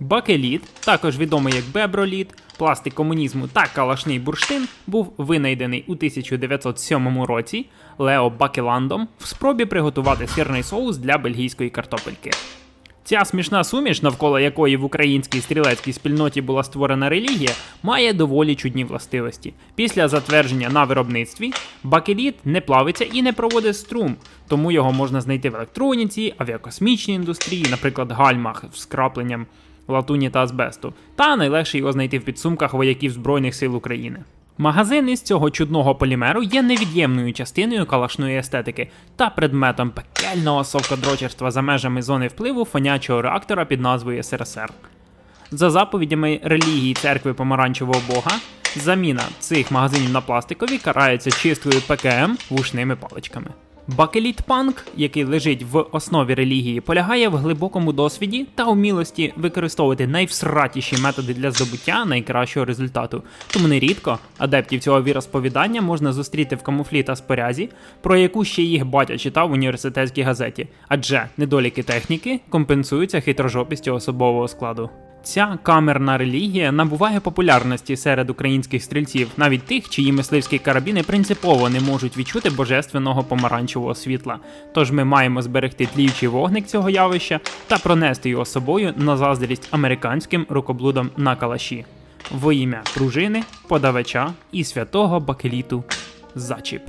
Бакеліт, також відомий як беброліт, пластик комунізму та калашний бурштин, був винайдений у 1907 році Лео Бакеландом в спробі приготувати сирний соус для бельгійської картопельки. Ця смішна суміш, навколо якої в українській стрілецькій спільноті була створена релігія, має доволі чудні властивості. Після затвердження на виробництві бакеліт не плавиться і не проводить струм, тому його можна знайти в електроніці, авіакосмічній індустрії, наприклад, гальмах з крапленням латуні та азбесту, та найлегше його знайти в підсумках вояків Збройних сил України. Магазини з цього чудного полімеру є невід'ємною частиною калашної естетики та предметом пекельного совкодрочерства за межами зони впливу фонячого реактора під назвою СРСР. За заповідями релігії церкви помаранчевого бога, заміна цих магазинів на пластикові карається чисткою ПКМ вушними паличками. Бакеліт панк, який лежить в основі релігії, полягає в глибокому досвіді та умілості використовувати найвсратіші методи для здобуття найкращого результату. Тому нерідко адептів цього віросповідання можна зустріти в камуфлі та спорязі, про яку ще їх батя читав в університетській газеті, адже недоліки техніки компенсуються хитрожопістю особового складу. Ця камерна релігія набуває популярності серед українських стрільців, навіть тих, чиї мисливські карабіни принципово не можуть відчути божественного помаранчевого світла. Тож ми маємо зберегти тліючий вогник цього явища та пронести його собою на заздрість американським рукоблудам на калаші. Во ім'я пружини, подавача і святого бакеліту зачіп.